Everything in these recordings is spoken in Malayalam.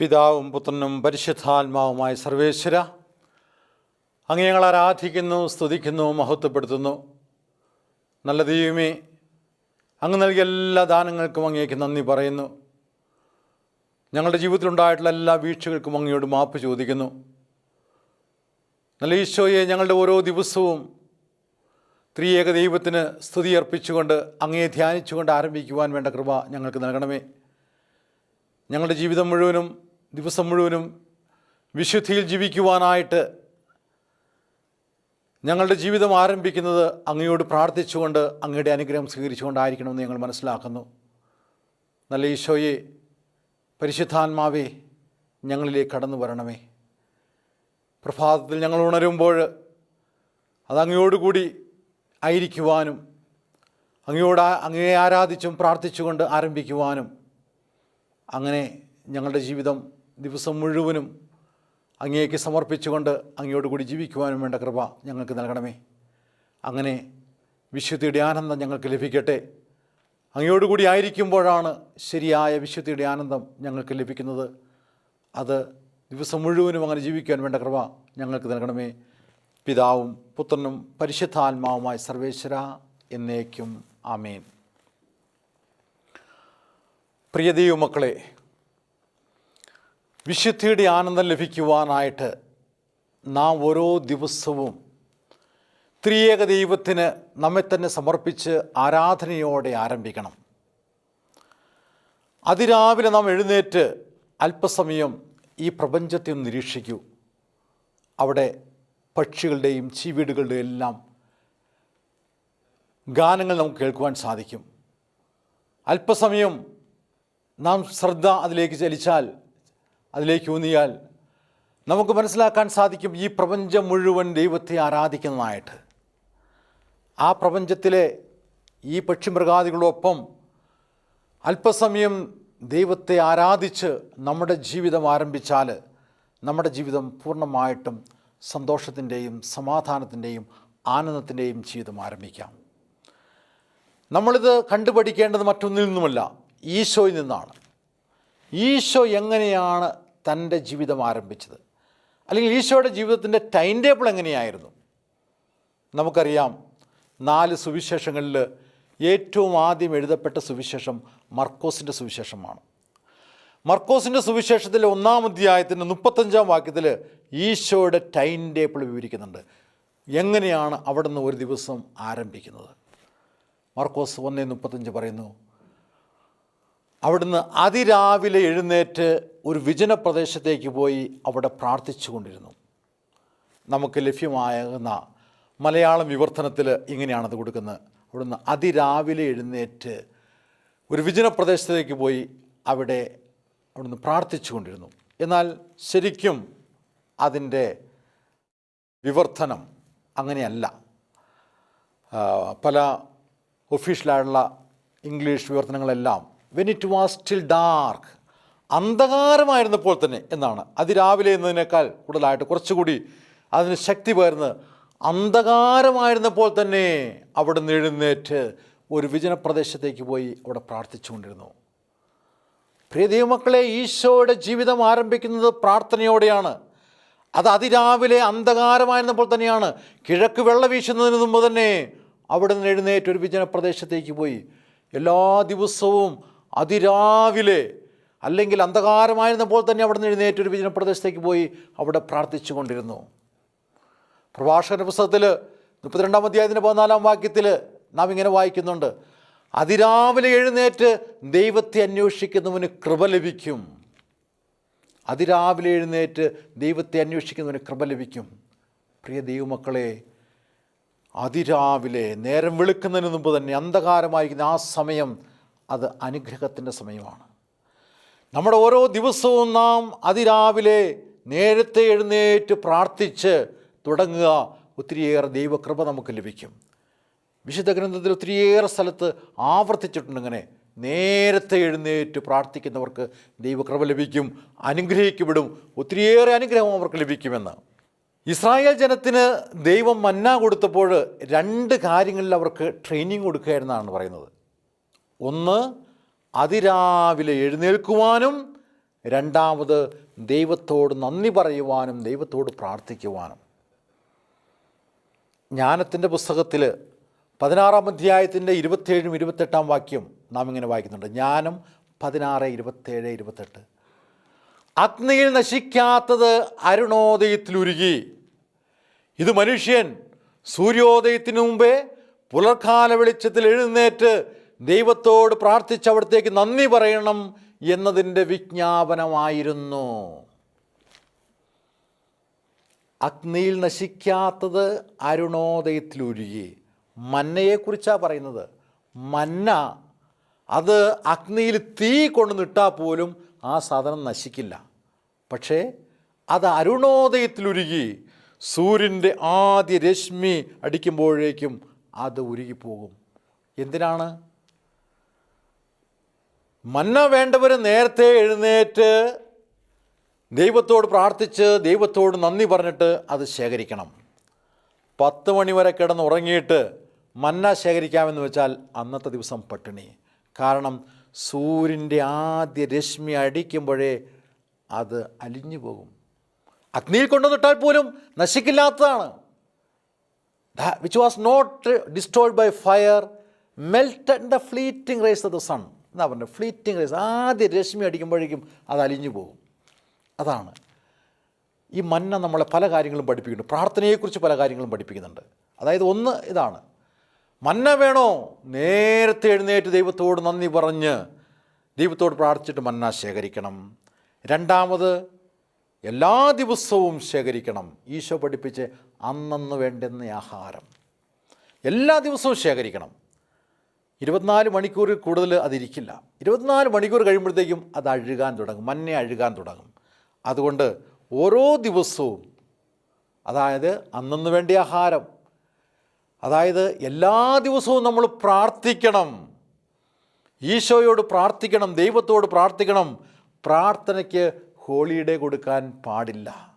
പിതാവും പുത്രനും പരിശുദ്ധാത്മാവുമായ സർവേശ്വര അങ്ങ് ഞങ്ങൾ ആരാധിക്കുന്നു സ്തുതിക്കുന്നു മഹത്വപ്പെടുത്തുന്നു. നല്ല ദൈവമേ അങ്ങ് നൽകിയ എല്ലാ ദാനങ്ങൾക്കും അങ്ങേക്ക് നന്ദി പറയുന്നു. ഞങ്ങളുടെ ജീവിതത്തിലുണ്ടായിട്ടുള്ള എല്ലാ വീഴ്ചകൾക്കും അങ്ങയോട് മാപ്പ് ചോദിക്കുന്നു. നല്ല ഈശോയെ ഞങ്ങളുടെ ഓരോ ദിവസവും ത്രിയേക ദൈവത്തിന് സ്തുതി അർപ്പിച്ചുകൊണ്ട് അങ്ങയെ ധ്യാനിച്ചുകൊണ്ട് ആരംഭിക്കുവാൻ വേണ്ട കൃപ ഞങ്ങൾക്ക് നൽകണമേ. ഞങ്ങളുടെ ജീവിതം മുഴുവനും ദിവസം മുഴുവനും വിശുദ്ധിയിൽ ജീവിക്കുവാനായിട്ട് ഞങ്ങളുടെ ജീവിതം ആരംഭിക്കുന്നത് അങ്ങയോട് പ്രാർത്ഥിച്ചുകൊണ്ട് അങ്ങയുടെ അനുഗ്രഹം സ്വീകരിച്ചുകൊണ്ടായിരിക്കണമെന്ന് ഞങ്ങൾ മനസ്സിലാക്കുന്നു. നല്ല ഈശോയെ പരിശുദ്ധാത്മാവേ ഞങ്ങളിലേക്ക് കടന്നു വരണമേ. പ്രഭാതത്തിൽ ഞങ്ങൾ ഉണരുമ്പോൾ അത് അങ്ങയോടുകൂടി ആയിരിക്കുവാനും അങ്ങയോട് അങ്ങയെ ആരാധിച്ചും പ്രാർത്ഥിച്ചുകൊണ്ട് ആരംഭിക്കുവാനും അങ്ങനെ ഞങ്ങളുടെ ജീവിതം ദിവസം മുഴുവനും അങ്ങേക്ക് സമർപ്പിച്ചുകൊണ്ട് അങ്ങയോട് കൂടി ജീവിക്കുവാനും വേണ്ട കൃപ ഞങ്ങൾക്ക് നൽകണമേ. അങ്ങനെ വിശുദ്ധിയുടെ ആനന്ദം ഞങ്ങൾക്ക് ലഭിക്കട്ടെ. അങ്ങയോടുകൂടി ആയിരിക്കുമ്പോഴാണ് ശരിയായ വിശുദ്ധിയുടെ ആനന്ദം ഞങ്ങൾക്ക് ലഭിക്കുന്നത്. അത് ദിവസം മുഴുവനും അങ്ങനെ ജീവിക്കാൻ വേണ്ട കൃപ ഞങ്ങൾക്ക് നൽകണമേ. പിതാവും പുത്രനും പരിശുദ്ധാത്മാവുമായ സർവേശ്വര എന്നേക്കും ആമേൻ. പ്രിയ ദൈവമക്കളെ വിശുദ്ധിയുടെ ആനന്ദം ലഭിക്കുവാനായിട്ട് നാം ഓരോ ദിവസവും ത്രിയേക ദൈവത്തിന് നമ്മെ തന്നെ സമർപ്പിച്ച് ആരാധനയോടെ ആരംഭിക്കണം. അതിരാവിലെ നാം എഴുന്നേറ്റ് അല്പസമയം ഈ പ്രപഞ്ചത്തെ ഒന്ന് നിരീക്ഷിക്കൂ. അവിടെ പക്ഷികളുടെയും ചീവീടുകളുടെയും എല്ലാം ഗാനങ്ങൾ നമുക്ക് കേൾക്കുവാൻ സാധിക്കും. അല്പസമയം നാം ശ്രദ്ധ അതിലേക്ക് ചലിച്ചാൽ അതിലേക്ക് ഊന്നിയാൽ നമുക്ക് മനസ്സിലാക്കാൻ സാധിക്കും ഈ പ്രപഞ്ചം മുഴുവൻ ദൈവത്തെ ആരാധിക്കുന്നതായിട്ട്. ആ പ്രപഞ്ചത്തിലെ ഈ പക്ഷിമൃഗാദികളോടൊപ്പം അല്പസമയം ദൈവത്തെ ആരാധിച്ച് നമ്മുടെ ജീവിതം ആരംഭിച്ചാൽ നമ്മുടെ ജീവിതം പൂർണമായിട്ടും സന്തോഷത്തിന്റെയും സമാധാനത്തിന്റെയും ആനന്ദത്തിന്റെയും ജീവിതം ആരംഭിക്കാം. നമ്മളിത് കണ്ടുപഠിക്കേണ്ടത് മറ്റൊന്നിൽ നിന്നുമല്ല ഈശോയിൽ നിന്നാണ്. ഈശോ എങ്ങനെയാണ് തന്റെ ജീവിതം ആരംഭിച്ചത്? അല്ലെങ്കിൽ ഈശോയുടെ ജീവിതത്തിന്റെ ടൈം ടേബിൾ എങ്ങനെയായിരുന്നു? നമുക്കറിയാം നാല് സുവിശേഷങ്ങളിൽ ഏറ്റവും ആദ്യം എഴുതപ്പെട്ട സുവിശേഷം മർക്കോസിന്റെ സുവിശേഷമാണ്. മർക്കോസിന്റെ സുവിശേഷത്തിലെ ഒന്നാം അധ്യായത്തിന്റെ മുപ്പത്തഞ്ചാം വാക്യത്തിൽ ഈശോയുടെ ടൈം ടേബിൾ വിവരിക്കുന്നുണ്ട്. എങ്ങനെയാണ് അവിടുന്ന് ഒരു ദിവസം ആരംഭിക്കുന്നത്? മർക്കോസ് ഒന്നേ മുപ്പത്തഞ്ച് പറയുന്നു അവിടുന്ന് അതിരാവിലെ എഴുന്നേറ്റ് ഒരു വിജന പ്രദേശത്തേക്ക് പോയി അവിടെ പ്രാർത്ഥിച്ചു കൊണ്ടിരുന്നു നമുക്ക് ലഭ്യമാകുന്ന മലയാളം വിവർത്തനത്തിൽ ഇങ്ങനെയാണത് കൊടുക്കുന്നത്. അവിടുന്ന് അതിരാവിലെ എഴുന്നേറ്റ് ഒരു വിജന പ്രദേശത്തേക്ക് പോയി അവിടെ അവിടുന്ന് പ്രാർത്ഥിച്ചു കൊണ്ടിരുന്നു എന്നാൽ ശരിക്കും അതിന്റെ വിവർത്തനം അങ്ങനെയല്ല. പല ഒഫീഷ്യലായിട്ടുള്ള English വിവർത്തനങ്ങളെല്ലാം when it was still dark അന്ധകാരമായിരുന്നപ്പോൾ തന്നെ എന്നാണ്. അതിരാവിലെ എന്നതിനേക്കാൾ കൂടുതലായിട്ട് കുറച്ചുകൂടി അതിന് ശക്തി പകർന്ന് അന്ധകാരമായിരുന്നപ്പോൾ തന്നെ അവിടെ നിന്ന് എഴുന്നേറ്റ് ഒരു വിജനപ്രദേശത്തേക്ക് പോയി അവിടെ പ്രാർത്ഥിച്ചുകൊണ്ടിരുന്നു. മക്കളെ ഈശോയുടെ ജീവിതം ആരംഭിക്കുന്നത് പ്രാർത്ഥനയോടെയാണ്. അത് അതിരാവിലെ അന്ധകാരമായിരുന്നപ്പോൾ തന്നെയാണ്. കിഴക്ക് വെള്ളം വീശുന്നതിന് മുമ്പ് തന്നെ അവിടെ നിന്ന് എഴുന്നേറ്റ് ഒരു വിജന പ്രദേശത്തേക്ക് പോയി. എല്ലാ ദിവസവും അതിരാവിലെ അല്ലെങ്കിൽ അന്ധകാരമായിരുന്നപ്പോൾ തന്നെ അവിടെ നിന്ന് എഴുന്നേറ്റ് ഒരു വിജന പ്രദേശത്തേക്ക് പോയി അവിടെ പ്രാർത്ഥിച്ചു കൊണ്ടിരുന്നു. പ്രഭാഷകന്റെ പുസ്തകത്തിൽ മുപ്പത്തിരണ്ടാം അധ്യായത്തിന്റെ പതിനാലാം വാക്യത്തിൽ നാം ഇങ്ങനെ വായിക്കുന്നുണ്ട്. അതിരാവിലെ എഴുന്നേറ്റ് ദൈവത്തെ അന്വേഷിക്കുന്നവന് കൃപ ലഭിക്കും. അതിരാവിലെ എഴുന്നേറ്റ് ദൈവത്തെ അന്വേഷിക്കുന്നവന് കൃപ ലഭിക്കും. പ്രിയ ദൈവമക്കളെ അതിരാവിലെ നേരം വെളുക്കുന്നതിന് മുമ്പ് തന്നെ അന്ധകാരമായിരിക്കുന്ന ആ സമയം അത് അനുഗ്രഹത്തിന്റെ സമയമാണ്. നമ്മുടെ ഓരോ ദിവസവും നാം അതിരാവിലെ നേരത്തെ എഴുന്നേറ്റ് പ്രാർത്ഥിച്ച് തുടങ്ങുക. ഒത്തിരിയേറെ ദൈവകൃപ നമുക്ക് ലഭിക്കും. വിശുദ്ധ ഗ്രന്ഥത്തിൽ ഒത്തിരിയേറെ സ്ഥലത്ത് ആവർത്തിച്ചിട്ടുണ്ട് ഇങ്ങനെ. നേരത്തെ എഴുന്നേറ്റ് പ്രാർത്ഥിക്കുന്നവർക്ക് ദൈവകൃപ ലഭിക്കും. അനുഗ്രഹിക്കപ്പെടും. ഒത്തിരിയേറെ അനുഗ്രഹം അവർക്ക് ലഭിക്കുമെന്ന്. ഇസ്രായേൽ ജനത്തിന് ദൈവം മന്ന കൊടുത്തപ്പോൾ രണ്ട് കാര്യങ്ങളിൽ അവർക്ക് ട്രെയിനിങ് കൊടുക്കുക എന്നാണ് പറയുന്നത്. ഒന്ന് അതിരാവിലെ എഴുന്നേൽക്കുവാനും രണ്ടാമത് ദൈവത്തോട് നന്ദി പറയുവാനും ദൈവത്തോട് പ്രാർത്ഥിക്കുവാനും. ജ്ഞാനത്തിന്റെ പുസ്തകത്തിൽ പതിനാറാം അധ്യായത്തിന്റെ ഇരുപത്തേഴും ഇരുപത്തെട്ടാം വാക്യം നാം ഇങ്ങനെ വായിക്കുന്നുണ്ട്. ജ്ഞാനം പതിനാറ് ഇരുപത്തേഴ് ഇരുപത്തെട്ട്. അഗ്നിയിൽ നശിക്കാത്തത് അരുണോദയത്തിലുരുകി. ഇത് മനുഷ്യൻ സൂര്യോദയത്തിന് മുമ്പേ പുലർക്കാല വെളിച്ചത്തിൽ എഴുന്നേറ്റ് ദൈവത്തോട് പ്രാർത്ഥിച്ച് അവിടത്തേക്ക് നന്ദി പറയണം എന്നതിന്റെ വിജ്ഞാപനമായിരുന്നു. അഗ്നിയിൽ നശിക്കാത്തത് അരുണോദയത്തിലുരുകി. മന്നയെക്കുറിച്ചാണ് പറയുന്നത്. മന്ന അത് അഗ്നിയിൽ തീ കൊണ്ട് നിട്ടാൽ പോലും ആ സാധനം നശിക്കില്ല. പക്ഷേ അത് അരുണോദയത്തിലുരുകി. സൂര്യന്റെ ആദ്യ രശ്മി അടിക്കുമ്പോഴേക്കും അത് ഉരുകിപ്പോകും. എന്തിനാണ്? മന്ന വേണ്ടവർ നേരത്തെ എഴുന്നേറ്റ് ദൈവത്തോട് പ്രാർത്ഥിച്ച് ദൈവത്തോട് നന്ദി പറഞ്ഞിട്ട് അത് ശേഖരിക്കണം. പത്ത് മണി വരെ കിടന്ന് ഉറങ്ങിയിട്ട് മന്ന ശേഖരിക്കാമെന്ന് വെച്ചാൽ അന്നത്തെ ദിവസം പട്ടിണി. കാരണം സൂര്യന്റെ ആദ്യ രശ്മി അടിക്കുമ്പോഴേ അത് അലിഞ്ഞു പോകും. അഗ്നിയിൽ കൊണ്ടുവന്നിട്ടാൽ പോലും നശിക്കില്ലാത്തതാണ്. Which was not destroyed by fire melted the fleeting race of the sun എന്നാ പറഞ്ഞത് ഫ്ലീറ്റിംഗ് റേസ് ആദ്യം രശ്മി അടിക്കുമ്പോഴേക്കും അത് അലിഞ്ഞു പോകും. അതാണ്. ഈ മന്ന നമ്മളെ പല കാര്യങ്ങളും പഠിപ്പിക്കുന്നുണ്ട്. പ്രാർത്ഥനയെക്കുറിച്ച് പല കാര്യങ്ങളും പഠിപ്പിക്കുന്നുണ്ട്. അതായത് ഒന്ന് ഇതാണ്. മന്ന വേണോ? നേരത്തെ എഴുന്നേറ്റ് ദൈവത്തോട് നന്ദി പറഞ്ഞ് ദൈവത്തോട് പ്രാർത്ഥിച്ചിട്ട് മന്ന ശേഖരിക്കണം. രണ്ടാമത് എല്ലാ ദിവസവും ശേഖരിക്കണം. ഈശോ പഠിപ്പിച്ച് അന്നന്ന് വേണ്ടുന്ന ആഹാരം. എല്ലാ ദിവസവും ശേഖരിക്കണം. ഇരുപത്തിനാല് മണിക്കൂറിൽ കൂടുതൽ അതിരിക്കില്ല. ഇരുപത്തിനാല് മണിക്കൂർ കഴിയുമ്പോഴത്തേക്കും അത് അഴുകാൻ തുടങ്ങും. മഞ്ഞ അഴുകാൻ തുടങ്ങും. അതുകൊണ്ട് ഓരോ ദിവസവും അതായത് അന്നന്ന് വേണ്ടി ആഹാരം അതായത് എല്ലാ ദിവസവും നമ്മൾ പ്രാർത്ഥിക്കണം. ഈശോയോട് പ്രാർത്ഥിക്കണം ദൈവത്തോട് പ്രാർത്ഥിക്കണം. പ്രാർത്ഥനയ്ക്ക് ഹോളിഡേ കൊടുക്കാൻ പാടില്ല.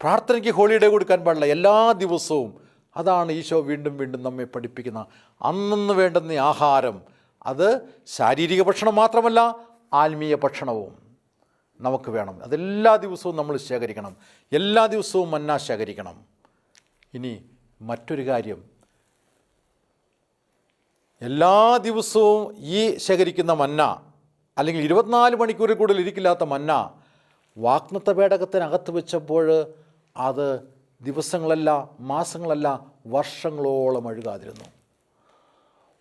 പ്രാർത്ഥനയ്ക്ക് ഹോളിഡേ കൊടുക്കാൻ പാടില്ല. എല്ലാ ദിവസവും അതാണ് ഈശോ വീണ്ടും വീണ്ടും നമ്മെ പഠിപ്പിക്കുന്ന അന്നന്ന് വേണ്ടുന്ന ആഹാരം. അത് ശാരീരിക ഭക്ഷണം മാത്രമല്ല ആത്മീയ ഭക്ഷണവും നമുക്ക് വേണം. അതെല്ലാ ദിവസവും നമ്മൾ ശേഖരിക്കണം. എല്ലാ ദിവസവും മന്ന ശേഖരിക്കണം. ഇനി മറ്റൊരു കാര്യം. എല്ലാ ദിവസവും ഈ ശേഖരിക്കുന്ന മന്ന അല്ലെങ്കിൽ ഇരുപത്തിനാല് മണിക്കൂറിൽ കൂടുതൽ ഇരിക്കില്ലാത്ത മന്ന വാഗ്നത്ത പേടകത്തിനകത്ത് വെച്ചപ്പോൾ അത് ദിവസങ്ങളല്ല മാസങ്ങളല്ല വർഷങ്ങളോളം അഴുകാതിരുന്നു.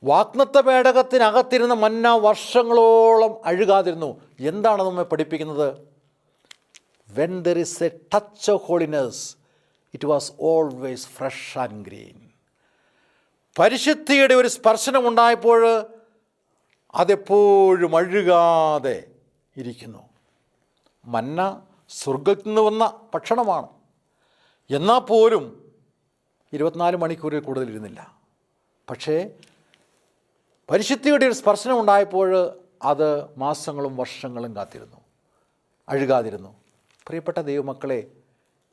വാഗ്നത്ത പേടകത്തിനകത്തിരുന്ന മന്ന വർഷങ്ങളോളം അഴുകാതിരുന്നു. എന്താണ് നമ്മെ പഠിപ്പിക്കുന്നത്? When there is a touch of holiness it was always fresh and green പരിശുദ്ധിയുടെ ഒരു സ്പർശനം ഉണ്ടായപ്പോൾ അതെപ്പോഴും അഴുകാതെ ഇരിക്കുന്നു. മന്ന സ്വർഗത്തിൽ നിന്ന് വന്ന ഭക്ഷണമാണ്. എന്നാൽ പോലും ഇരുപത്തിനാല് മണിക്കൂറിൽ കൂടുതൽ ഇരുന്നില്ല. പക്ഷേ പരിശുദ്ധിയുടെ ഒരു സ്പർശനം ഉണ്ടായപ്പോൾ അത് മാസങ്ങളും വർഷങ്ങളും കാത്തിരുന്നു. അഴുകാതിരുന്നു. പ്രിയപ്പെട്ട ദൈവമക്കളെ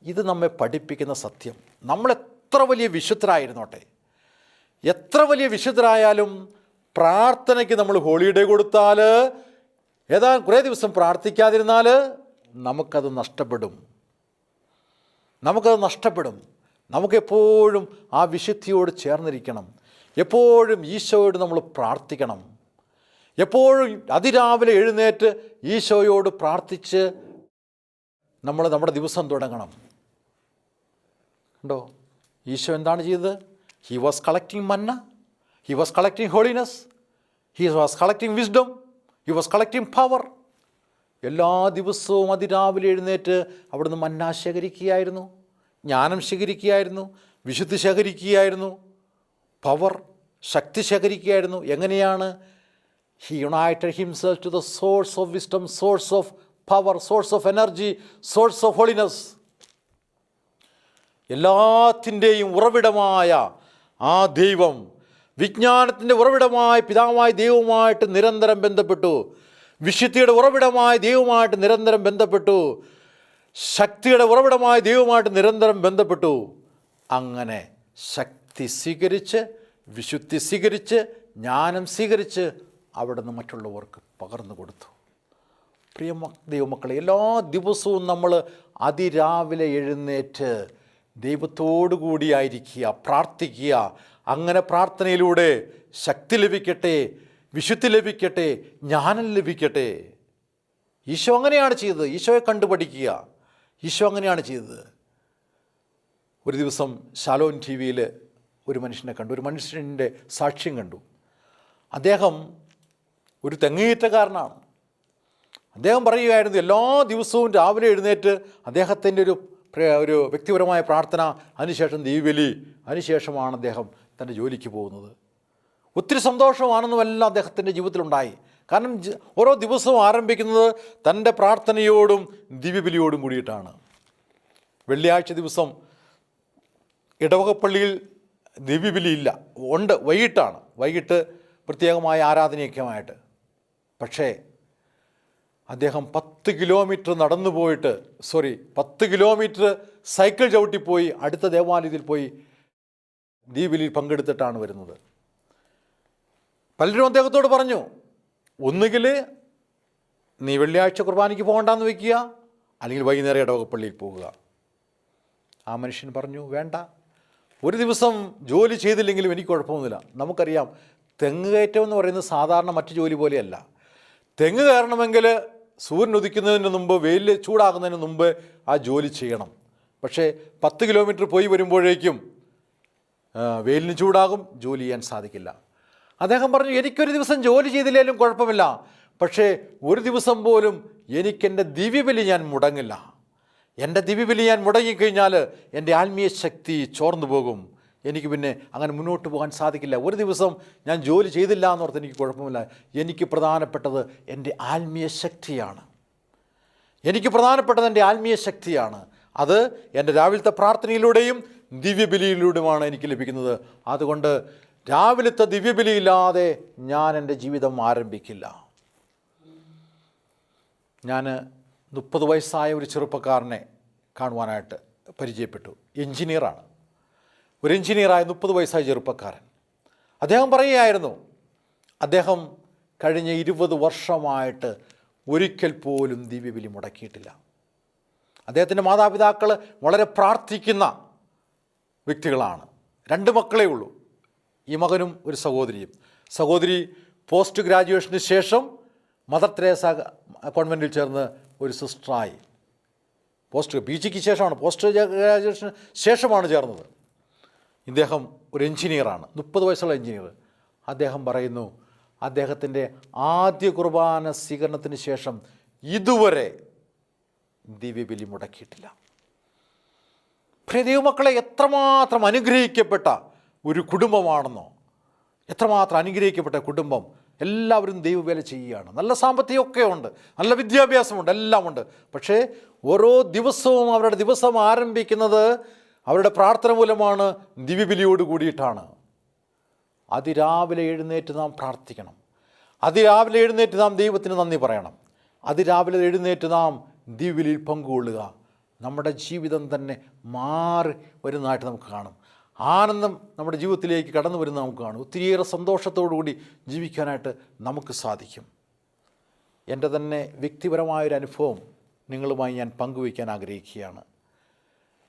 ഇത് നമ്മെ പഠിപ്പിക്കുന്ന സത്യം. നമ്മൾ എത്ര വലിയ വിശുദ്ധരായിരുന്നോട്ടെ? എത്ര വലിയ വിശുദ്ധരായാലും പ്രാർത്ഥനയ്ക്ക് നമ്മൾ ഹോളിഡേ കൊടുത്താൽ ഏതാ കുറേ ദിവസം പ്രാർത്ഥിക്കാതിരുന്നാൽ നമുക്കത് നഷ്ടപ്പെടും. നമുക്കത് നഷ്ടപ്പെടും. നമുക്കെപ്പോഴും ആ വിശുദ്ധിയോട് ചേർന്നിരിക്കണം. എപ്പോഴും ഈശോയോട് നമ്മൾ പ്രാർത്ഥിക്കണം. എപ്പോഴും അതിരാവിലെ എഴുന്നേറ്റ് ഈശോയോട് പ്രാർത്ഥിച്ച് നമ്മൾ നമ്മുടെ ദിവസം തുടങ്ങണം. ഉണ്ടോ ഈശോ എന്താണ് ചെയ്തത്? He was collecting manna he was collecting holiness he was collecting wisdom he was collecting power എല്ലാ ദിവസവും അതിരാവിലെ എഴുന്നേറ്റ് അവിടുന്ന് മന്ന ശേഖരിക്കുകയായിരുന്നു ജ്ഞാനം ശേഖരിക്കുകയായിരുന്നു വിശുദ്ധി ശേഖരിക്കുകയായിരുന്നു പവർ ശക്തി ശേഖരിക്കുകയായിരുന്നു. എങ്ങനെയാണ്? He united himself to the source of wisdom source of power source of energy source of holiness എല്ലാത്തിന്റെയും ഉറവിടമായ ആ ദൈവം വിജ്ഞാനത്തിന്റെ ഉറവിടമായ പിതാവായ ദൈവവുമായിട്ട് നിരന്തരം ബന്ധപ്പെട്ടു. വിശുദ്ധിയുടെ ഉറവിടമായ ദൈവമായിട്ട് നിരന്തരം ബന്ധപ്പെട്ടു. ശക്തിയുടെ ഉറവിടമായ ദൈവമായിട്ട് നിരന്തരം ബന്ധപ്പെട്ടു. അങ്ങനെ ശക്തി സ്വീകരിച്ച് വിശുദ്ധി സ്വീകരിച്ച് ജ്ഞാനം സ്വീകരിച്ച് അവിടെ നിന്ന് മറ്റുള്ളവർക്ക് പകർന്നു കൊടുത്തു. പ്രിയ ദൈവമക്കളെ എല്ലാ ദിവസവും നമ്മൾ അതിരാവിലെ എഴുന്നേറ്റ് ദൈവത്തോടു കൂടിയായിരിക്കുക പ്രാർത്ഥിക്കുക. അങ്ങനെ പ്രാർത്ഥനയിലൂടെ ശക്തി ലഭിക്കട്ടെ. വിശുദ്ധി ലഭിക്കട്ടെ ജ്ഞാനം ലഭിക്കട്ടെ. ഈശോ അങ്ങനെയാണ് ചെയ്തത്. ഈശോയെ കണ്ടുപഠിക്കുക. ഈശോ അങ്ങനെയാണ് ചെയ്തത്. ഒരു ദിവസം ശാലോൻ ടി വിയിൽ ഒരു മനുഷ്യനെ കണ്ടു. ഒരു മനുഷ്യന്റെ സാക്ഷ്യം കണ്ടു. അദ്ദേഹം ഒരു തെങ്ങേറ്റക്കാരനാണ്. അദ്ദേഹം പറയുകയായിരുന്നു എല്ലാ ദിവസവും രാവിലെ എഴുന്നേറ്റ് അദ്ദേഹത്തിന്റെ ഒരു ഒരു വ്യക്തിപരമായ പ്രാർത്ഥന അതിനുശേഷം ദീപലി അതിനുശേഷമാണ് അദ്ദേഹം തന്റെ ജോലിക്ക് പോകുന്നത്. ഒത്തിരി സന്തോഷമാണെന്നുമെല്ലാം അദ്ദേഹത്തിന്റെ ജീവിതത്തിലുണ്ടായി. കാരണം ഓരോ ദിവസവും ആരംഭിക്കുന്നത് തന്റെ പ്രാർത്ഥനയോടും ദിവ്യബലിയോടും കൂടിയിട്ടാണ്. വെള്ളിയാഴ്ച ദിവസം ഇടവകപ്പള്ളിയിൽ ദിവ്യബലിയില്ല. ഉണ്ട് വൈകിട്ടാണ്. വൈകിട്ട് പ്രത്യേകമായ ആരാധനയൊക്കെയുമായിട്ട്. പക്ഷേ അദ്ദേഹം പത്ത് കിലോമീറ്റർ നടന്നു പോയിട്ട് സോറി പത്ത് കിലോമീറ്റർ സൈക്കിൾ ചവിട്ടിപ്പോയി അടുത്ത ദേവാലയത്തിൽ പോയി ദീപിലിൽ പങ്കെടുത്തിട്ടാണ് വരുന്നത്. പലരും അദ്ദേഹത്തോട് പറഞ്ഞു ഒന്നുകിൽ നീ വെള്ളിയാഴ്ച കുർബാനയ്ക്ക് പോകണ്ടെന്ന് വെക്കുക അല്ലെങ്കിൽ വൈകുന്നേരം ഇടവകപ്പള്ളിയിൽ പോകുക. ആ മനുഷ്യൻ പറഞ്ഞു വേണ്ട. ഒരു ദിവസം ജോലി ചെയ്തില്ലെങ്കിലും എനിക്ക് കുഴപ്പമൊന്നുമില്ല. നമുക്കറിയാം തെങ്ങ് കയറ്റം എന്ന് പറയുന്നത് സാധാരണ മറ്റു ജോലി പോലെയല്ല. തെങ്ങ് കയറണമെങ്കിൽ സൂര്യൻ ഉദിക്കുന്നതിന് മുമ്പ് വെയിൽ ചൂടാകുന്നതിന് മുമ്പ് ആ ജോലി ചെയ്യണം. പക്ഷേ പത്ത് കിലോമീറ്റർ പോയി വരുമ്പോഴേക്കും വെയിലിന് ചൂടാകും ജോലി ചെയ്യാൻ സാധിക്കില്ല. അദ്ദേഹം പറഞ്ഞു എനിക്കൊരു ദിവസം ജോലി ചെയ്തില്ലേലും കുഴപ്പമില്ല. പക്ഷേ ഒരു ദിവസം പോലും എനിക്കെന്റെ ദിവ്യബലി ഞാൻ മുടങ്ങില്ല. എന്റെ ദിവ്യബലി ഞാൻ മുടങ്ങിക്കഴിഞ്ഞാൽ എന്റെ ആത്മീയ ശക്തി ചോർന്നു പോകും. എനിക്ക് പിന്നെ അങ്ങനെ മുന്നോട്ട് പോകാൻ സാധിക്കില്ല. ഒരു ദിവസം ഞാൻ ജോലി ചെയ്തില്ല എന്ന് ഓർത്ത് എനിക്ക് കുഴപ്പമില്ല. എനിക്ക് പ്രധാനപ്പെട്ടത് എന്റെ ആത്മീയ ശക്തിയാണ്. എനിക്ക് പ്രധാനപ്പെട്ടത് എന്റെ ആത്മീയ ശക്തിയാണ്. അത് എന്റെ രാവിലത്തെ പ്രാർത്ഥനയിലൂടെയും ദിവ്യബലിയിലൂടെയുമാണ് എനിക്ക് ലഭിക്കുന്നത്. അതുകൊണ്ട് രാവിലത്തെ ദിവ്യബലിയില്ലാതെ ഞാൻ എന്റെ ജീവിതം ആരംഭിക്കില്ല. ഞാൻ മുപ്പത് വയസ്സായ ഒരു ചെറുപ്പക്കാരനെ കാണുവാനായിട്ട് പരിചയപ്പെട്ടു. എഞ്ചിനീയറാണ്. ഒരു എഞ്ചിനീയറായ മുപ്പത് വയസ്സായ ചെറുപ്പക്കാരൻ. അദ്ദേഹം പറയുകയായിരുന്നു അദ്ദേഹം കഴിഞ്ഞ ഇരുപത് വർഷമായിട്ട് ഒരിക്കൽ പോലും ദിവ്യബലി മുടക്കിയിട്ടില്ല. അദ്ദേഹത്തിന്റെ മാതാപിതാക്കൾ വളരെ പ്രാർത്ഥിക്കുന്ന വ്യക്തികളാണ്. രണ്ട് മക്കളേ ഉള്ളൂ. ഈ മകനും ഒരു സഹോദരിയും. സഹോദരി പോസ്റ്റ് ഗ്രാജുവേഷന് ശേഷം മദർ തെരേസ കോൺവെന്റിൽ ചേർന്ന് ഒരു സിസ്റ്ററായി പോസ്റ്റ് പി ജിക്ക് ശേഷമാണ്. പോസ്റ്റ് ഗ്രാജുവേഷന് ശേഷമാണ് ചേർന്നത്. ഇദ്ദേഹം ഒരു എഞ്ചിനീയറാണ് മുപ്പത് വയസ്സുള്ള എഞ്ചിനീയർ അദ്ദേഹം പറയുന്നു അദ്ദേഹത്തിന്റെ ആദ്യ കുർബാന സ്വീകരണത്തിന് ശേഷം ഇതുവരെ ദിവ്യബലി മുടക്കിയിട്ടില്ല. പ്രിയ ദൈവമക്കളെ എത്രമാത്രം അനുഗ്രഹിക്കപ്പെട്ട ഒരു കുടുംബമാണെന്നോ? എത്രമാത്രം അനുഗ്രഹിക്കപ്പെട്ട കുടുംബം എല്ലാവരും ദൈവവേല ചെയ്യുകയാണ്. നല്ല സാമ്പത്തികമൊക്കെ ഉണ്ട്. നല്ല വിദ്യാഭ്യാസമുണ്ട്. എല്ലാം ഉണ്ട്. പക്ഷേ ഓരോ ദിവസവും അവരുടെ ദിവസം ആരംഭിക്കുന്നത് അവരുടെ പ്രാർത്ഥന മൂലമാണ് ദിവ്യബലിയോട് കൂടിയിട്ടാണ്. അതിരാവിലെ എഴുന്നേറ്റ് നാം പ്രാർത്ഥിക്കണം. അതിരാവിലെ എഴുന്നേറ്റ് നാം ദൈവത്തിന് നന്ദി പറയണം. അതിരാവിലെ എഴുന്നേറ്റ് നാം ദിവ്യബലിയിൽ പങ്കുകൊള്ളുക. നമ്മുടെ ജീവിതം തന്നെ മാറി വരുന്നതായിട്ട് നമുക്ക് കാണും. ആനന്ദം നമ്മുടെ ജീവിതത്തിലേക്ക് കടന്നു വരുന്ന നമുക്ക് കാണും. ഒത്തിരിയേറെ സന്തോഷത്തോടുകൂടി ജീവിക്കാനായിട്ട് നമുക്ക് സാധിക്കും. എന്റെ തന്നെ വ്യക്തിപരമായൊരു അനുഭവം നിങ്ങളുമായി ഞാൻ പങ്കുവയ്ക്കാൻ ആഗ്രഹിക്കുകയാണ്.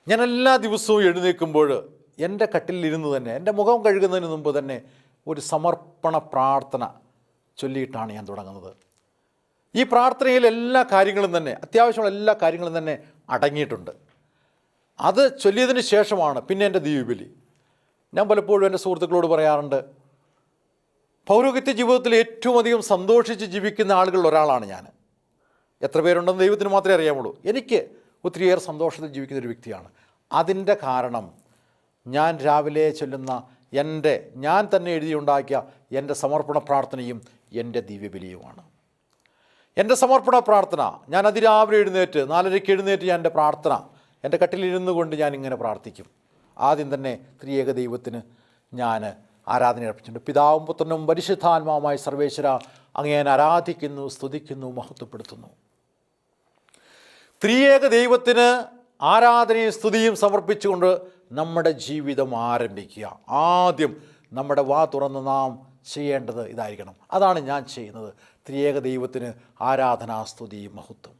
ഞാൻ എല്ലാ ദിവസവും എഴുന്നേൽക്കുമ്പോൾ എന്റെ കട്ടിലിരുന്ന് തന്നെ എന്റെ മുഖം കഴുകുന്നതിന് മുമ്പ് തന്നെ ഒരു സമർപ്പണ പ്രാർത്ഥന ചൊല്ലിയിട്ടാണ് ഞാൻ തുടങ്ങുന്നത്. ഈ പ്രാർത്ഥനയിൽ എല്ലാ കാര്യങ്ങളും തന്നെ അത്യാവശ്യമുള്ള എല്ലാ കാര്യങ്ങളും തന്നെ അടങ്ങിയിട്ടുണ്ട്. അത് ചൊല്ലിയതിന് ശേഷമാണ് പിന്നെ എന്റെ ദീപബലി ഞാൻ പലപ്പോഴും എന്റെ സുഹൃത്തുക്കളോട് പറയാറുണ്ട് പൗരോഹിത്യ ജീവിതത്തിൽ ഏറ്റവും അധികം സന്തോഷിച്ച് ജീവിക്കുന്ന ആളുകളിൽ ഒരാളാണ് ഞാൻ. എത്ര പേരുണ്ടെന്ന് ദൈവത്തിന് മാത്രമേ അറിയാമുള്ളൂ എനിക്ക് ഒത്തിരിയേറെ സന്തോഷത്തിൽ ജീവിക്കുന്ന ഒരു വ്യക്തിയാണ്. അതിന്റെ കാരണം ഞാൻ രാവിലെ ചൊല്ലുന്ന എന്റെ ഞാൻ തന്നെ എഴുതിയുണ്ടാക്കിയ എന്റെ സമർപ്പണ പ്രാർത്ഥനയും എന്റെ ദിവ്യബലിയുമാണ്. എന്റെ സമർപ്പണ പ്രാർത്ഥന ഞാൻ അതിരാവിലെ എഴുന്നേറ്റ് നാലരയ്ക്ക് എഴുന്നേറ്റ് ഞാൻ എന്റെ പ്രാർത്ഥന എന്റെ കട്ടിലിരുന്നു കൊണ്ട് ഞാൻ ഇങ്ങനെ പ്രാർത്ഥിക്കും. ആദ്യം തന്നെ ത്രിയേക ദൈവത്തിന് ഞാൻ ആരാധന അർപ്പിച്ചിട്ടുണ്ട്. പിതാവും പുത്രനും പരിശുദ്ധാത്മാവുമായി സർവേശ്വര അങ്ങ് ആരാധിക്കുന്നു സ്തുതിക്കുന്നു മഹത്വപ്പെടുത്തുന്നു. ത്രിയേക ദൈവത്തിന് ആരാധനയും സ്തുതിയും സമർപ്പിച്ചുകൊണ്ട് നമ്മുടെ ജീവിതം ആരംഭിക്കുക. ആദ്യം നമ്മുടെ വാ തുറന്ന് നാം ചെയ്യേണ്ടത് ഇതായിരിക്കണം. അതാണ് ഞാൻ ചെയ്യുന്നത്. ത്രിയേക ദൈവത്തിന് ആരാധനാസ്തുതി മഹത്വം.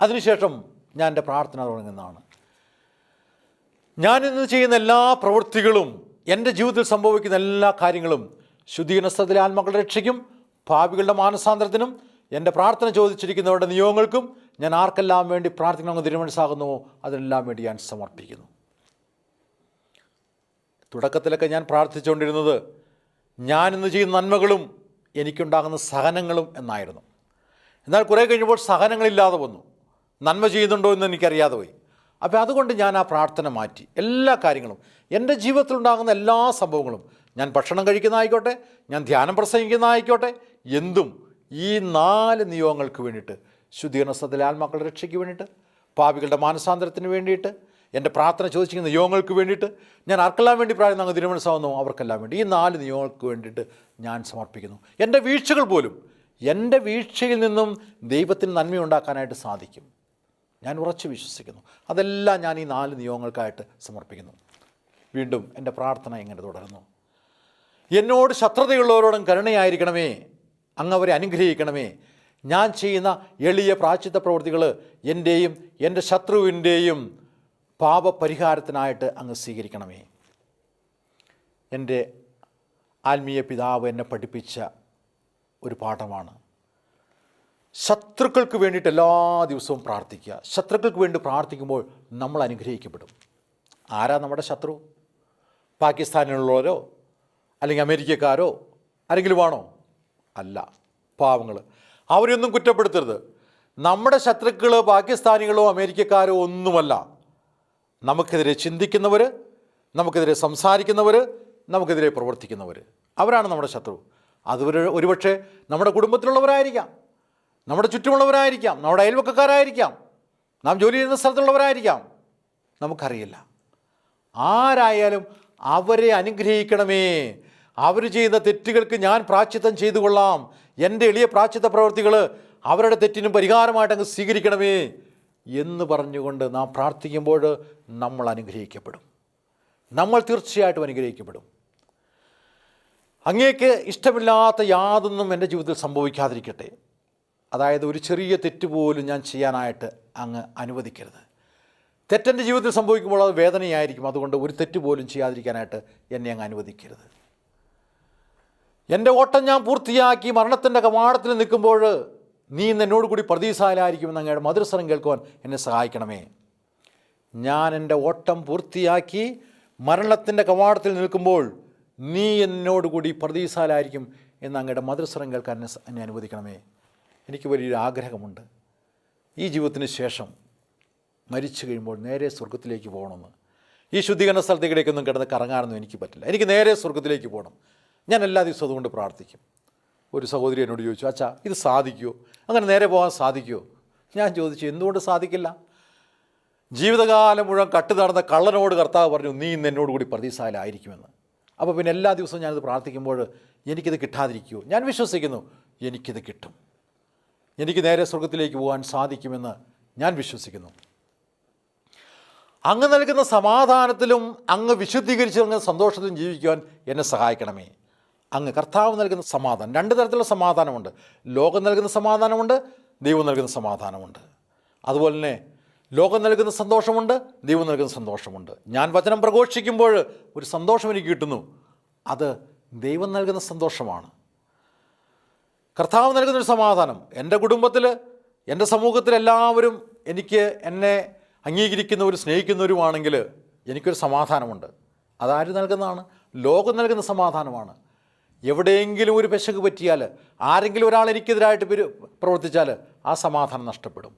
അതിനുശേഷം ഞാൻ എന്റെ പ്രാർത്ഥന തുടങ്ങുന്നതാണ്. ഞാനിന്ന് ചെയ്യുന്ന എല്ലാ പ്രവൃത്തികളും എന്റെ ജീവിതത്തിൽ സംഭവിക്കുന്ന എല്ലാ കാര്യങ്ങളും ശുദ്ധീകരണസ്ഥലത്തിലെ ആത്മകളുടെ രക്ഷയ്ക്കും ഭാവികളുടെ മാനസാന്തരത്തിനും എന്റെ പ്രാർത്ഥന ചോദിച്ചിരിക്കുന്നവരുടെ നിയോഗങ്ങൾക്കും ഞാൻ ആർക്കെല്ലാം വേണ്ടി പ്രാർത്ഥിക്കണമെന്ന് തീരുമാനിച്ചാകുന്നുവോ അതിനെല്ലാം വേണ്ടി ഞാൻ സമർപ്പിക്കുന്നു. തുടക്കത്തിലൊക്കെ ഞാൻ പ്രാർത്ഥിച്ചുകൊണ്ടിരുന്നത് ഞാനിന്ന് ചെയ്യുന്ന നന്മകളും എനിക്കുണ്ടാകുന്ന സഹനങ്ങളും എന്നായിരുന്നു. എന്നാൽ കുറേ കഴിഞ്ഞപ്പോൾ സഹനങ്ങളില്ലാതെ വന്നു. നന്മ ചെയ്യുന്നുണ്ടോ എന്ന് എനിക്കറിയാതെ പോയി. അപ്പോൾ അതുകൊണ്ട് ഞാൻ ആ പ്രാർത്ഥന മാറ്റി. എല്ലാ കാര്യങ്ങളും. എന്റെ ജീവിതത്തിലുണ്ടാകുന്ന എല്ലാ സംഭവങ്ങളും ഞാൻ ഭക്ഷണം കഴിക്കുന്നതായിക്കോട്ടെ ഞാൻ ധ്യാനം പ്രസംഗിക്കുന്നതായിക്കോട്ടെ എന്തും ഈ നാല് നിയോഗങ്ങൾക്ക് വേണ്ടിയിട്ട് ശുദ്ധീകരണ സ്ഥലത്തിലെ ആത്മാക്കളുടെ രക്ഷയ്ക്ക് വേണ്ടിയിട്ട് പാപികളുടെ മാനസാന്തരത്തിന് വേണ്ടിയിട്ട് എന്റെ പ്രാർത്ഥന ചോദിച്ചിരിക്കുന്ന നിയോഗങ്ങൾക്ക് വേണ്ടിയിട്ട് ഞാൻ ആർക്കെല്ലാം വേണ്ടി പ്രാർത്ഥന അങ്ങ് തിരുമനസാവുന്നു അവർക്കെല്ലാം വേണ്ടി. ഈ നാല് നിയോഗങ്ങൾക്ക് വേണ്ടിയിട്ട് ഞാൻ സമർപ്പിക്കുന്നു. എന്റെ വീഴ്ചകൾ പോലും എന്റെ വീഴ്ചയിൽ നിന്നും ദൈവത്തിന് നന്മയുണ്ടാക്കാനായിട്ട് സാധിക്കും. ഞാൻ ഉറച്ചു വിശ്വസിക്കുന്നു. അതെല്ലാം ഞാൻ ഈ നാല് നിയോഗങ്ങൾക്കായിട്ട് സമർപ്പിക്കുന്നു. വീണ്ടും എന്റെ പ്രാർത്ഥന ഇങ്ങനെ തുടരുന്നു. എന്നോട് ശത്രുതയുള്ളവരോടും കരുണയായിരിക്കണമേ. അങ്ങ് അവരെ അനുഗ്രഹിക്കണമേ. ഞാൻ ചെയ്യുന്ന എളിയ പ്രാചിത്ത പ്രവൃത്തികൾ എന്റെയും എന്റെ ശത്രുവിന്റെയും പാപപരിഹാരത്തിനായിട്ട് അങ്ങ് സ്വീകരിക്കണമേ. എന്റെ ആത്മീയ പിതാവ് എന്നെ പഠിപ്പിച്ച ഒരു പാഠമാണ്. ശത്രുക്കൾക്ക് വേണ്ടിയിട്ട് എല്ലാ ദിവസവും പ്രാർത്ഥിക്കുക. ശത്രുക്കൾക്ക് വേണ്ടി പ്രാർത്ഥിക്കുമ്പോൾ നമ്മൾ അനുഗ്രഹിക്കപ്പെടും. ആരാ നമ്മുടെ ശത്രു? പാകിസ്ഥാനിലുള്ളവരോ? അല്ലെങ്കിൽ അമേരിക്കക്കാരോ? ആരെങ്കിലും വേണോ? അല്ല. പാവങ്ങൾ. അവരെയൊന്നും കുറ്റപ്പെടുത്തരുത്. നമ്മുടെ ശത്രുക്കൾ പാകിസ്ഥാനികളോ അമേരിക്കക്കാരോ ഒന്നുമല്ല. നമുക്കെതിരെ ചിന്തിക്കുന്നവർ നമുക്കെതിരെ സംസാരിക്കുന്നവർ നമുക്കെതിരെ പ്രവർത്തിക്കുന്നവർ അവരാണ് നമ്മുടെ ശത്രു. അത് ഒരു ഒരുപക്ഷെ നമ്മുടെ കുടുംബത്തിലുള്ളവരായിരിക്കാം. നമ്മുടെ ചുറ്റുമുള്ളവരായിരിക്കാം നമ്മുടെ അയൽവക്കക്കാരായിരിക്കാം നാം ജോലി ചെയ്യുന്ന സ്ഥലത്തുള്ളവരായിരിക്കാം. നമുക്കറിയില്ല. ആരായാലും അവരെ അനുഗ്രഹിക്കണമേ. അവർ ചെയ്യുന്ന തെറ്റുകൾക്ക് ഞാൻ പ്രാച്ചിത്തം ചെയ്തു കൊള്ളാം. എന്റെ എളിയ പ്രാച്ചിത്ത പ്രവൃത്തികൾ അവരുടെ തെറ്റിനും പരിഹാരമായിട്ട് അങ്ങ് സ്വീകരിക്കണമേ എന്ന് പറഞ്ഞുകൊണ്ട് നാം പ്രാർത്ഥിക്കുമ്പോൾ നമ്മൾ അനുഗ്രഹിക്കപ്പെടും. നമ്മൾ തീർച്ചയായിട്ടും അനുഗ്രഹിക്കപ്പെടും. അങ്ങേക്ക് ഇഷ്ടമില്ലാത്ത യാതൊന്നും എന്റെ ജീവിതത്തിൽ സംഭവിക്കാതിരിക്കട്ടെ. അതായത് ഒരു ചെറിയ തെറ്റ് പോലും ഞാൻ ചെയ്യാനായിട്ട് അങ്ങ് അനുവദിക്കരുത്. തെറ്റെന്റെ ജീവിതത്തിൽ സംഭവിക്കുമ്പോൾ അത് വേദനയായിരിക്കും. അതുകൊണ്ട് ഒരു തെറ്റ് പോലും ചെയ്യാതിരിക്കാനായിട്ട് എന്നെ അങ്ങ് അനുവദിക്കരുത്. എന്റെ ഓട്ടം ഞാൻ പൂർത്തിയാക്കി മരണത്തിന്റെ കവാടത്തിൽ നിൽക്കുമ്പോൾ നീ എന്നോട് കൂടി പ്രതീസാലായിരിക്കുമെന്ന് അങ്ങയുടെ മധുരസ്വരം കേൾക്കുവാൻ എന്നെ സഹായിക്കണമേ. ഞാൻ എന്റെ ഓട്ടം പൂർത്തിയാക്കി മരണത്തിന്റെ കവാടത്തിൽ നിൽക്കുമ്പോൾ നീ എന്നോട് കൂടി പ്രതീക്ഷയിലായിരിക്കും എന്ന് അങ്ങയുടെ മധുരസ്വരം കേൾക്കാൻ എന്നെ അനുവദിക്കണമേ. എനിക്ക് വലിയൊരു ആഗ്രഹമുണ്ട്. ഈ ജീവിതത്തിന് ശേഷം മരിച്ചു കഴിയുമ്പോൾ നേരെ സ്വർഗത്തിലേക്ക് പോകണമെന്ന്. ഈ ശുദ്ധീകരണ സ്ഥലത്തേക്കിടേക്കൊന്നും കിടന്ന് കറങ്ങാനൊന്നും എനിക്ക് പറ്റില്ല. എനിക്ക് നേരെ സ്വർഗത്തിലേക്ക് പോകണം. ഞാൻ എല്ലാ ദിവസവും അതുകൊണ്ട് പ്രാർത്ഥിക്കും. ഒരു സഹോദരി എന്നോട് ചോദിച്ചു അച്ഛാ ഇത് സാധിക്കുമോ അങ്ങനെ നേരെ പോകാൻ സാധിക്കുമോ ഞാൻ ചോദിച്ചു എന്തുകൊണ്ട് സാധിക്കില്ല? ജീവിതകാലം മുഴുവൻ കട്ട് നടന്ന കള്ളനോട് കർത്താവ് പറഞ്ഞു നീ ഇന്ന് എന്നോട് കൂടി പ്രതീക്ഷയിലായിരിക്കുമെന്ന്. അപ്പോൾ പിന്നെ എല്ലാ ദിവസവും ഞാനിത് പ്രാർത്ഥിക്കുമ്പോൾ എനിക്കിത് കിട്ടാതിരിക്കുമോ ഞാൻ വിശ്വസിക്കുന്നു എനിക്കിത് കിട്ടും. എനിക്ക് നേരെ സ്വർഗത്തിലേക്ക് പോകാൻ സാധിക്കുമെന്ന് ഞാൻ വിശ്വസിക്കുന്നു. അങ്ങ് നൽകുന്ന സമാധാനത്തിലും അങ്ങ് വിശുദ്ധീകരിച്ച് നൽകുന്ന സന്തോഷത്തിലും ജീവിക്കുവാൻ എന്നെ സഹായിക്കണമേ. അങ്ങ് കർത്താവ് നൽകുന്ന സമാധാനം രണ്ട് തരത്തിലുള്ള സമാധാനമുണ്ട്. ലോകം നൽകുന്ന സമാധാനമുണ്ട് ദൈവം നൽകുന്ന സമാധാനമുണ്ട്. അതുപോലെ തന്നെ ലോകം നൽകുന്ന സന്തോഷമുണ്ട് ദൈവം നൽകുന്ന സന്തോഷമുണ്ട്. ഞാൻ വചനം പ്രഘോഷിക്കുമ്പോൾ ഒരു സന്തോഷം എനിക്ക് കിട്ടുന്നു. അത് ദൈവം നൽകുന്ന സന്തോഷമാണ്. കർത്താവ് നൽകുന്നൊരു സമാധാനം. എന്റെ കുടുംബത്തിൽ എന്റെ സമൂഹത്തിൽ എല്ലാവരും എനിക്ക് എന്നെ അംഗീകരിക്കുന്നവരും സ്നേഹിക്കുന്നവരുമാണെങ്കിൽ എനിക്കൊരു സമാധാനമുണ്ട്. അതാര് നൽകുന്നതാണ്? ലോകം നൽകുന്ന സമാധാനമാണ്. എവിടെയെങ്കിലും ഒരു പെശക് പറ്റിയാൽ ആരെങ്കിലും ഒരാൾ എനിക്കെതിരായിട്ട് പെരു- പ്രവർത്തിച്ചാൽ ആ സമാധാനം നഷ്ടപ്പെടും.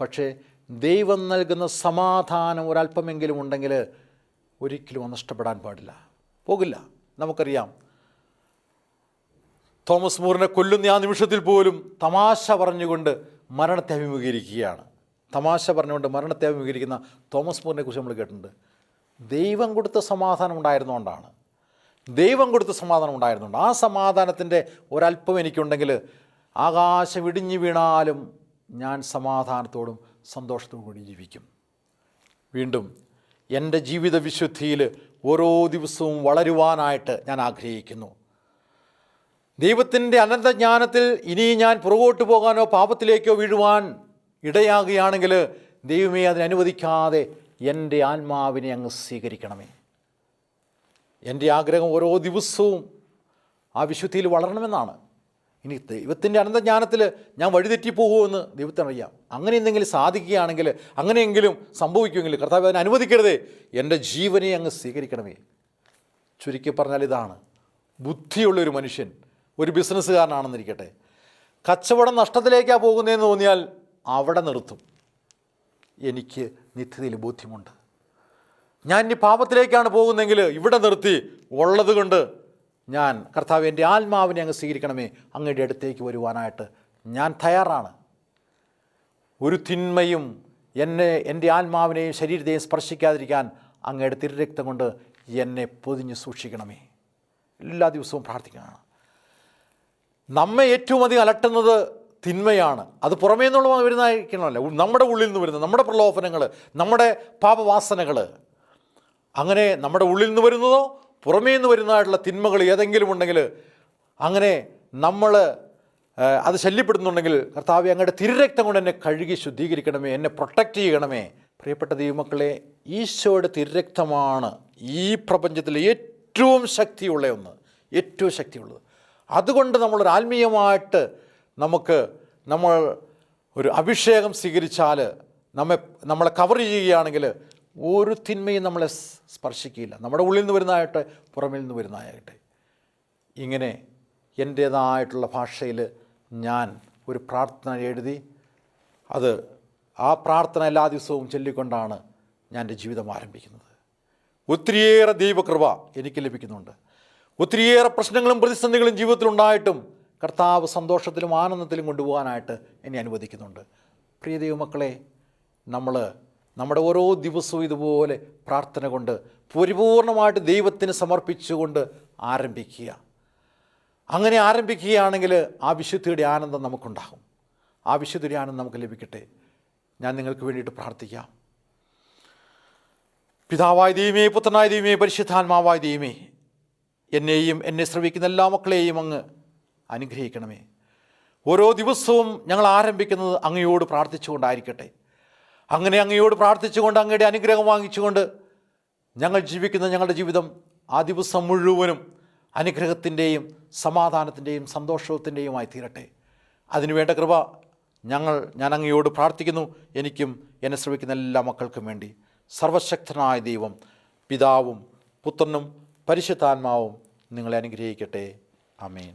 പക്ഷേ ദൈവം നൽകുന്ന സമാധാനം ഒരല്പമെങ്കിലും ഉണ്ടെങ്കിൽ ഒരിക്കലും നഷ്ടപ്പെടാൻ പാടില്ല. പോകില്ല. നമുക്കറിയാം തോമസ് മൂറിനെ കൊല്ലുന്ന ആ നിമിഷത്തിൽ പോലും തമാശ പറഞ്ഞുകൊണ്ട് മരണത്തെ അഭിമുഖീകരിക്കുകയാണ്. തമാശ പറഞ്ഞുകൊണ്ട് മരണത്തെ അഭിമുഖീകരിക്കുന്ന തോമസ് മൂറിനെ കുറിച്ച് നമ്മൾ കേട്ടിട്ടുണ്ട്. ദൈവം കൊടുത്ത സമാധാനം ഉണ്ടായിരുന്നുകൊണ്ടാണ് ദൈവം കൊടുത്ത സമാധാനം ഉണ്ടായിരുന്നുണ്ട്. ആ സമാധാനത്തിന്റെ ഒരല്പം എനിക്കുണ്ടെങ്കിൽ ആകാശം ഇടിഞ്ഞു വീണാലും ഞാൻ സമാധാനത്തോടും സന്തോഷത്തോടും കൂടി ജീവിക്കും. വീണ്ടും എന്റെ ജീവിത വിശുദ്ധിയിൽ ഓരോ ദിവസവും വളരുവാനായിട്ട് ഞാൻ ആഗ്രഹിക്കുന്നു. ദൈവത്തിന്റെ അനന്തജ്ഞാനത്തിൽ ഇനി ഞാൻ പുറകോട്ട് പോകാനോ പാപത്തിലേക്കോ വീഴുവാൻ ഇടയാകുകയാണെങ്കിൽ ദൈവമേ അതിനനുവദിക്കാതെ എന്റെ ആത്മാവിനെ അങ്ങ് സ്വീകരിക്കണമേ. എന്റെ ആഗ്രഹം ഓരോ ദിവസവും ആ വിശുദ്ധിയിൽ വളരണമെന്നാണ്. ഇനി ദൈവത്തിന്റെ അനന്തജ്ഞാനത്തിൽ ഞാൻ വഴിതെറ്റിപ്പോകുമെന്ന് ദൈവത്തിനറിയാം. അങ്ങനെ എന്തെങ്കിലും സാധിക്കുകയാണെങ്കിൽ അങ്ങനെയെങ്കിലും സംഭവിക്കുമെങ്കിൽ കർത്താവ് അതിനെ അനുവദിക്കരുതേ. എന്റെ ജീവനെ അങ്ങ് സ്വീകരിക്കണമേ. ചുരുക്കി പറഞ്ഞാൽ ഇതാണ് ബുദ്ധിയുള്ളൊരു മനുഷ്യൻ ഒരു ബിസിനസ്സുകാരനാണെന്നിരിക്കട്ടെ. കച്ചവടം നഷ്ടത്തിലേക്കാണ് പോകുന്നതെന്ന് തോന്നിയാൽ അവിടെ നിർത്തും. എനിക്ക് നിത്യതയിൽ ബോധ്യമുണ്ട്. ഞാൻ ഇനി പാപത്തിലേക്കാണ് പോകുന്നതെങ്കിൽ ഇവിടെ നിർത്തി ഉള്ളത് കൊണ്ട് ഞാൻ കർത്താവ് എന്റെ ആത്മാവിനെ അങ്ങ് സ്വീകരിക്കണമേ. അങ്ങയുടെ അടുത്തേക്ക് വരുവാനായിട്ട് ഞാൻ തയ്യാറാണ്. ഒരു തിന്മയും എന്നെ എന്റെ ആത്മാവിനെയും ശരീരത്തെയും സ്പർശിക്കാതിരിക്കാൻ അങ്ങയുടെ തിരുരക്തം കൊണ്ട് എന്നെ പൊതിഞ്ഞ് സൂക്ഷിക്കണമേ. എല്ലാ ദിവസവും പ്രാർത്ഥിക്കണം നമ്മെ ഏറ്റവും അധികം അലട്ടുന്നത് തിന്മയാണ്. അത് പുറമേ നിന്നുള്ള വരുന്നതായിരിക്കണമല്ല. നമ്മുടെ ഉള്ളിൽ നിന്ന് വരുന്നത് നമ്മുടെ പ്രലോഭനങ്ങൾ നമ്മുടെ പാപവാസനകൾ അങ്ങനെ നമ്മുടെ ഉള്ളിൽ നിന്ന് വരുന്നതോ പുറമേ നിന്ന് വരുന്നതായിട്ടുള്ള തിന്മകൾ ഏതെങ്കിലും ഉണ്ടെങ്കിൽ അങ്ങനെ നമ്മൾ അത് ശല്യപ്പെടുന്നുണ്ടെങ്കിൽ കർത്താവ് അങ്ങയുടെ തിരുരക്തം കൊണ്ട് എന്നെ കഴുകി ശുദ്ധീകരിക്കണമേ എന്നെ പ്രൊട്ടക്റ്റ് ചെയ്യണമേ. പ്രിയപ്പെട്ട ദൈവമക്കളെ ഈശോയുടെ തിരുരക്തമാണ് ഈ പ്രപഞ്ചത്തിലെ ഏറ്റവും ശക്തിയുള്ള ഒന്ന് ഏറ്റവും ശക്തിയുള്ളത്. അതുകൊണ്ട് നമ്മളൊരു ആത്മീയമായിട്ട് നമുക്ക് നമ്മൾ ഒരു അഭിഷേകം സ്വീകരിച്ചാൽ നമ്മെ നമ്മളെ കവർ ചെയ്യുകയാണെങ്കിൽ ഒരു തിന്മയും നമ്മളെ സ്പർശിക്കില്ല. നമ്മുടെ ഉള്ളിൽ നിന്ന് വരുന്നതായിട്ട് പുറമിൽ നിന്ന് വരുന്നതായിട്ട് ഇങ്ങനെ എന്റേതായിട്ടുള്ള ഭാഷയിൽ ഞാൻ ഒരു പ്രാർത്ഥന എഴുതി അത് ആ പ്രാർത്ഥന എല്ലാ ദിവസവും ചൊല്ലിക്കൊണ്ടാണ് ഞാൻ എന്റെ ജീവിതം ആരംഭിക്കുന്നത്. ഒത്തിരിയേറെ ദൈവകൃപ എനിക്ക് ലഭിക്കുന്നുണ്ട്. ഒത്തിരിയേറെ പ്രശ്നങ്ങളും പ്രതിസന്ധികളും ജീവിതത്തിൽ ഉണ്ടായിട്ടും കർത്താവ് സന്തോഷത്തിലും ആനന്ദത്തിലും കൊണ്ടുപോകാനായിട്ട് എന്നെ അനുവദിക്കുന്നുണ്ട്. പ്രിയ ദൈവമക്കളെ നമ്മൾ നമ്മുടെ ഓരോ ദിവസവും ഇതുപോലെ പ്രാർത്ഥന കൊണ്ട് പരിപൂർണമായിട്ട് ദൈവത്തിന് സമർപ്പിച്ചുകൊണ്ട് ആരംഭിക്കുക. അങ്ങനെ ആരംഭിക്കുകയാണെങ്കിൽ ആ വിശുദ്ധിയുടെ ആനന്ദം നമുക്കുണ്ടാകും. ആ വിശുദ്ധിയുടെ ആനന്ദം നമുക്ക് ലഭിക്കട്ടെ. ഞാൻ നിങ്ങൾക്ക് വേണ്ടിയിട്ട് പ്രാർത്ഥിക്കാം. പിതാവായ ദൈവമേ പുത്രനായ ദൈവമേ പരിശുദ്ധാത്മാവായ ദൈവമേ എന്നെയും എന്നെ ശ്രമിക്കുന്ന എല്ലാ മക്കളെയും അങ്ങ് അനുഗ്രഹിക്കണമേ. ഓരോ ദിവസവും ഞങ്ങൾ ആരംഭിക്കുന്നത് അങ്ങയോട് പ്രാർത്ഥിച്ചുകൊണ്ടായിരിക്കട്ടെ. അങ്ങനെ അങ്ങയോട് പ്രാർത്ഥിച്ചുകൊണ്ട് അങ്ങയുടെ അനുഗ്രഹം വാങ്ങിച്ചുകൊണ്ട് ഞങ്ങൾ ജീവിക്കുന്ന ഞങ്ങളുടെ ജീവിതം ആ ദിവസം മുഴുവനും അനുഗ്രഹത്തിന്റെയും സമാധാനത്തിന്റെയും സന്തോഷത്തിന്റെയുമായി തീരട്ടെ. അതിനുവേണ്ട കൃപ ഞങ്ങൾ ഞാൻ അങ്ങയോട് പ്രാർത്ഥിക്കുന്നു. എനിക്കും എന്നെ ശ്രമിക്കുന്ന എല്ലാ മക്കൾക്കും വേണ്ടി. സർവശക്തനായ ദൈവം പിതാവും പുത്രനും പരിശുദ്ധാത്മാവും നിങ്ങളെ അനുഗ്രഹിക്കട്ടെ. അമേൻ